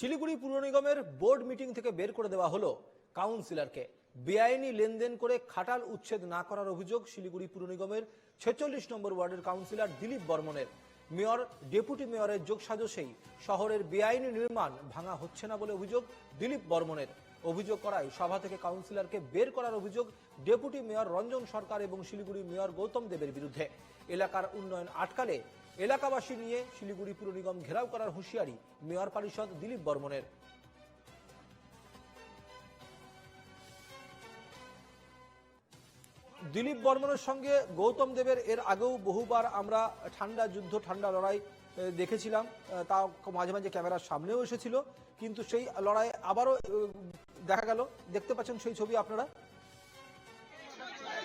শিলিগুড়ি পুর নিগমের board meeting থেকে বের করে দেওয়া হলো কাউন্সিলরকে। বেআইনি লেনদেন করে খাটাল উচ্ছেদ না করার অভিযোগ শিলিগুড়ি পুর নিগমের ছেচল্লিশ নম্বর ওয়ার্ডের কাউন্সিলর দিলীপ বর্মনের। মেয়র, ডেপুটি মেয়রের যোগসাজশেই শহরের বেআইনি নির্মাণ ভাঙা হচ্ছে না বলে অভিযোগ দিলীপ বর্মনের। অভিযোগ করায় সভা থেকে কাউন্সিলরকে বের করার অভিযোগ ডেপুটি মেয়র রঞ্জন সরকার এবং শিলিগুড়ি মেয়র গৌতম দেবের বিরুদ্ধে। এলাকার উন্নয়ন আটকালে এলাকাবাসী নিয়ে শিলিগুড়ি পুর নিগম ঘেরাও করার হুঁশিয়ারি মেয়র পরিষদ দিলীপ বর্মনের। দিলীপ বর্মনের সঙ্গে গৌতম দেবের এর আগেও বহুবার আমরা ঠান্ডা যুদ্ধ, ঠান্ডা লড়াই দেখেছিলাম। তা মাঝে মাঝে ক্যামেরার সামনেও এসেছিল। কিন্তু সেই লড়াই আবারও দেখা গেল। দেখতে পাচ্ছেন সেই ছবি আপনারা?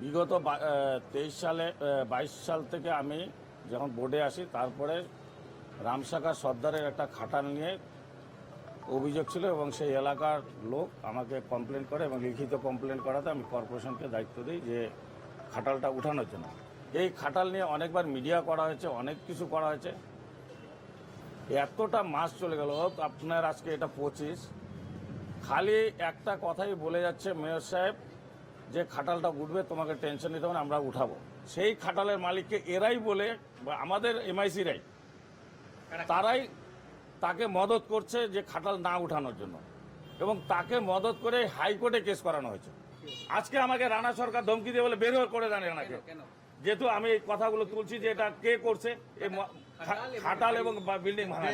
বিগত তেইশ সালে বাইশ সাল থেকে আমি যখন বোর্ডে আসি, তারপরে রামসাগর সর্দারের একটা খাটাল নিয়ে অভিযোগ ছিল এবং সেই এলাকার লোক আমাকে কমপ্লেন করে এবং লিখিত কমপ্লেন করাতে আমি কর্পোরেশনকে দায়িত্ব দিই যে খাটালটা উঠানোর জন্য। এই খাটাল নিয়ে অনেকবার মিডিয়া করা হয়েছে, অনেক কিছু করা হয়েছে। এতটা মাস চলে গেল আপনার আজকে এটা পঁচিশ। খালি একটা কথাই বলে যাচ্ছে, মেয়র সাহেব যে খাটালটা উঠবে তোমাকে টেনশন নিতে হবে আমরা উঠাবো। সেই খাটালের মালিককে এরাই বলে বা আমাদের এমআইসিরাই তারাই তাকে মদত করছে যে খাটাল না উঠানোর জন্য। এবং তাকে মদত করে হাইকোর্টে কেস করানো হয়েছে। আজকে আমাকে রানা সরকার ধমকি দিয়ে বলে বের হয়ে করে দেন এনাকে যেহেতু আমি এই কথাগুলো তুলছি যে এটা কে করছে খাটাল এবং বিল্ডিং ভাঙা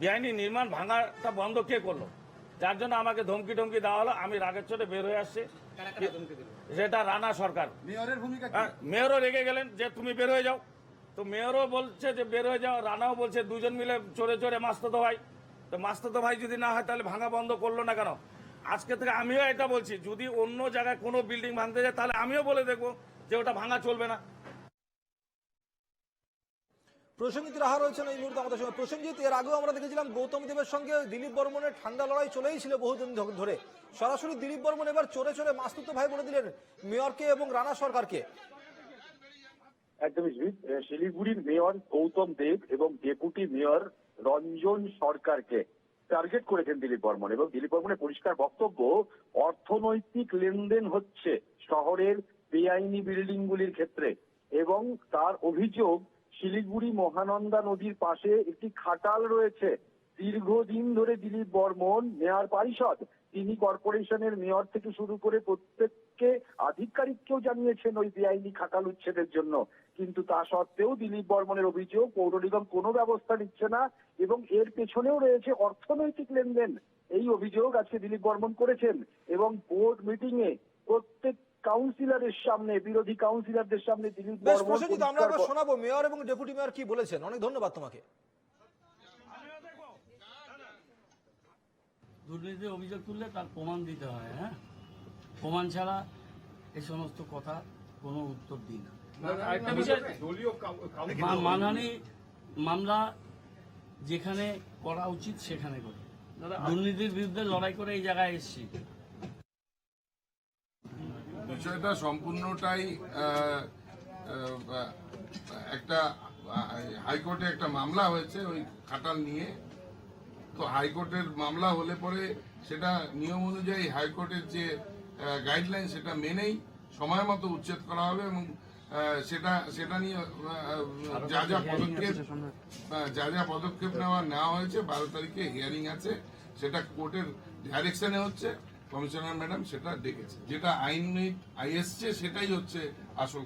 বেআইনি নির্মাণ ভাঙাটা বন্ধ কে করল? যার জন্য আমাকে ধমকি টমকি দেওয়া হলো। আমি রাগের চোটে বের হয়ে আসছি। সেটা রানা সরকার। মেয়রের ভূমিকা কি? হ্যাঁ, মেয়রও রেগে গেলেন যে তুমি বের হয়ে যাও। তো মেয়রও বলছে যে বের হয়ে যাও। রানাও বলছে দুজন মিলে চড়ে চড়ে মাস্তাতো ভাই। তো মাস্তাতো ভাই যদি না হয় তাহলে ভাঙা বন্ধ করল না কেন? আজকে থেকে আমিও এটা বলছি যদি অন্য জায়গায় কোনো বিল্ডিং ভাঙতে যায় তাহলে আমিও বলে দেখব যে ওটা ভাঙা চলবে না। প্রসেনজিৎ রাহা রয়েছেন এই মুহূর্তে আমাদের সঙ্গে। প্রসেনজিৎ এর আগেও আমরা দেখেছিলাম গৌতম দেবের সঙ্গে দিলীপ বর্মনের ঠান্ডা লড়াই চলেই ছিল বহুদিন ধরে। সরাসরি দিলীপ বর্মন এবার চোরে চোরে মাস্তুত ভাই বলে দিলেন মেয়রকে এবং রানা সরকারকে। একদমই শিলিগুড়ির মেয়র গৌতম দেব এবং ডেপুটি মেয়র রঞ্জন সরকারকে টার্গেট করেছেন দিলীপ বর্মন এবং দিলীপ বর্মনের পরিষ্কার বক্তব্য, অর্থনৈতিক লেনদেন হচ্ছে শহরের বেআইনি বিল্ডিংগুলির ক্ষেত্রে এবং তার অভিযোগ শিলিগুড়ি মহানন্দা নদীর পাশে একটি খাটাল রয়েছে। দীর্ঘদিন ধরে দিলীপ বর্মন, মেয়র পরিষদ, তিনি কর্পোরেশনের মেয়র থেকে শুরু করে প্রত্যেককে আধিকারিককেও জানিয়েছেন ওই বেআইনি খাটাল উচ্ছেদের জন্য। কিন্তু তা সত্ত্বেও দিলীপ বর্মনের অভিযোগ, পৌর নিগম কোনো ব্যবস্থা নিচ্ছে না এবং এর পেছনেও রয়েছে অর্থনৈতিক লেনদেন। এই অভিযোগ আজকে দিলীপ বর্মন করেছেন এবং বোর্ড মিটিং এ প্রত্যেক কাউন্সিলরের সামনে বিরোধী কাউন্সিলরদের সামনে দিলীপ বেশ প্রসেনজিৎ আমরা এবার শোনাবো। মেয়র এবং ডেপুটি মেয়র কি বলেছেন? অনেক ধন্যবাদ তোমাকে। দুর্নীতির অভিযোগ তুললে তার প্রমাণ দিতে হয় হ্যাঁ? প্রমাণ ছাড়া এই সমস্ত কথা কোনো উত্তর দিই না। আরেকটা বিষয় মা- মানহানি মামলা যেখানে করা উচিত সেখানে করি। দুর্নীতির বিরুদ্ধে লড়াই করে এই জায়গায় এসেছি। বিষয়টা সম্পূর্ণটাই একটা হাইকোর্টে একটা মামলা হয়েছে ওই খাটাল নিয়ে। তো হাইকোর্টের মামলা হলে পরে সেটা নিয়ম অনুযায়ী হাইকোর্টের যে গাইডলাইন সেটা মেনেই সময় মতো উচ্ছেদ করা হবে এবং সেটা সেটা নিয়ে যা যা পদক্ষেপ যা যা পদক্ষেপ নেওয়া নেওয়া হয়েছে, বারো তারিখে হিয়ারিং আছে, সেটা কোর্টের ডাইরেকশনে হচ্ছে। কমিশনার ম্যাডাম সেটা দেখেছে। যেটা আইন আইএসছে সেটাই হচ্ছে আসল